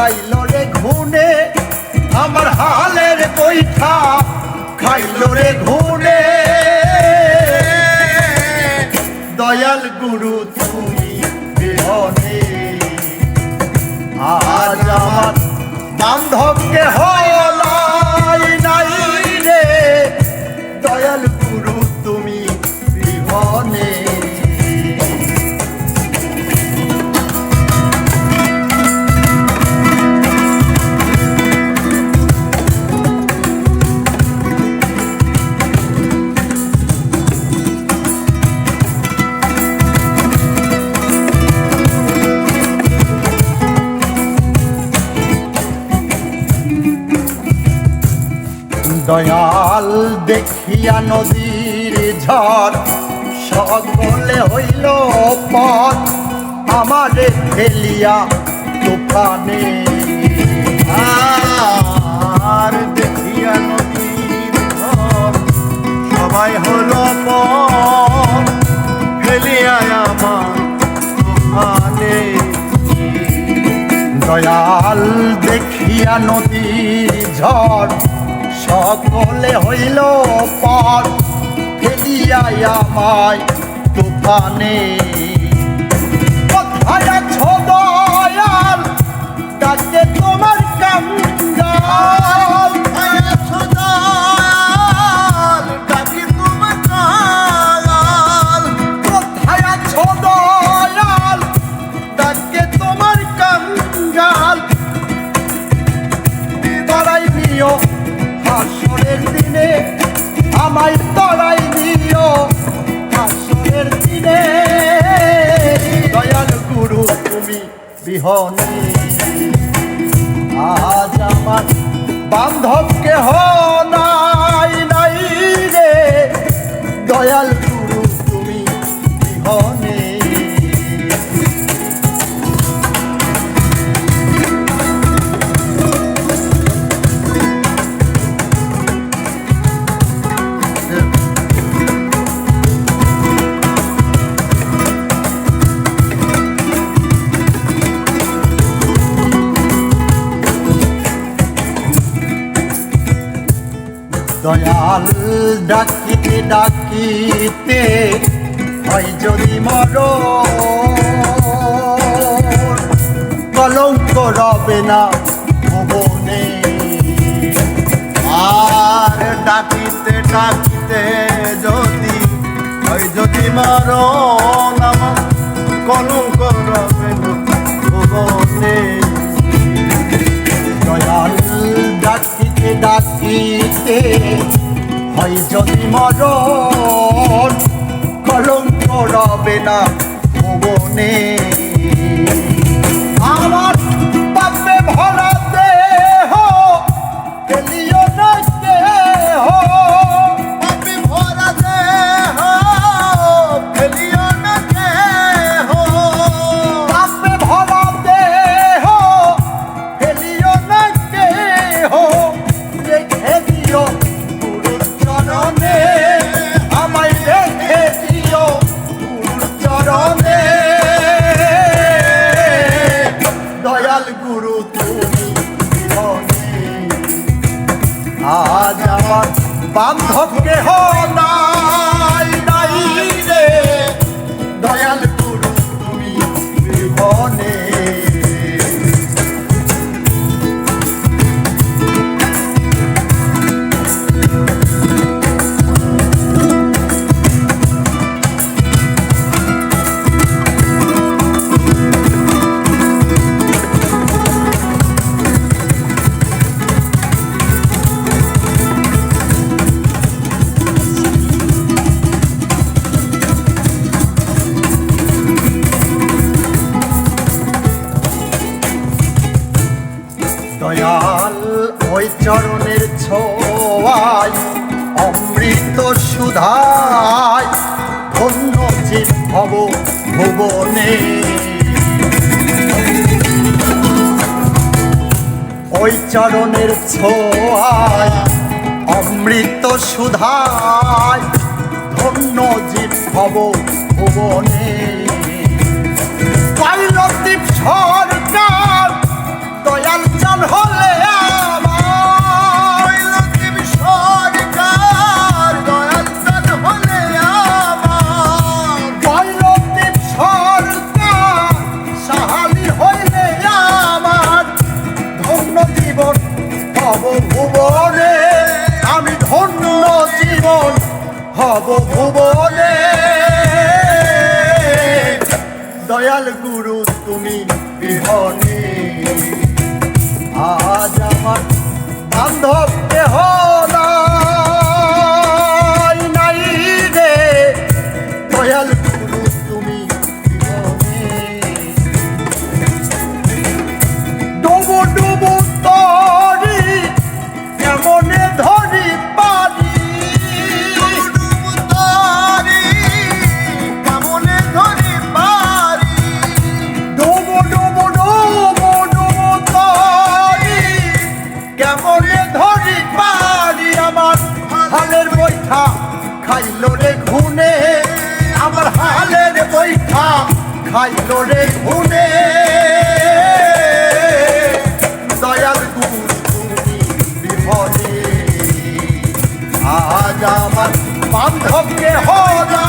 খাইলো রে ঘুনে আমার হালের বৈঠা খাইলো রে ঘুনে দয়াল গুরু তুমি আজ আমার বান্ধবকে হলাই দয়াল দেখিয়া নদীর ঝড়। সকলে হইল পথ, আমারে ফেলিয়া তুফানে। আর দেখিয়া নদীর সবাই হলো পথ, ফেলিয়া আমার তুফানে। দয়াল দেখিয়া নদীর ঝড় সকলে হইল পর ফেলিয়া আমায় তুফানে। কোথায় আছো দয়াল ডাকে তোমার কাঙ্গাল বিহনে আজ আমার বান্ধবকে নাই দয়াল ডাকিতে ডাকিতে হয় যদি মর কলঙ্ক রবে না ভুবনে। আর ডাকিতে ডাকিতে যদি হয় যদি মর কলঙ্ক রবে না ভুবনে। দয়াল ডাকিতে ডাকিতে হয় যদি মরণ কলঙ্ক রবে না ভুবনে। সুধায় ধন্য জীব ভব ভুবনে। ওই চরণের ছোঁয়ায় অমৃত সুধায় ধন্য জীব ভব ভুবনে। পাইলদীপ সরকার, দয়াল চাল হলে ভুবনে। দয়াল গুরু তুমি বিহনে। আজ আমার বান্ধব খাইল রে খুনে। দয়াল তুমি বিপদে। আজ আমার বান্ধবকে হরা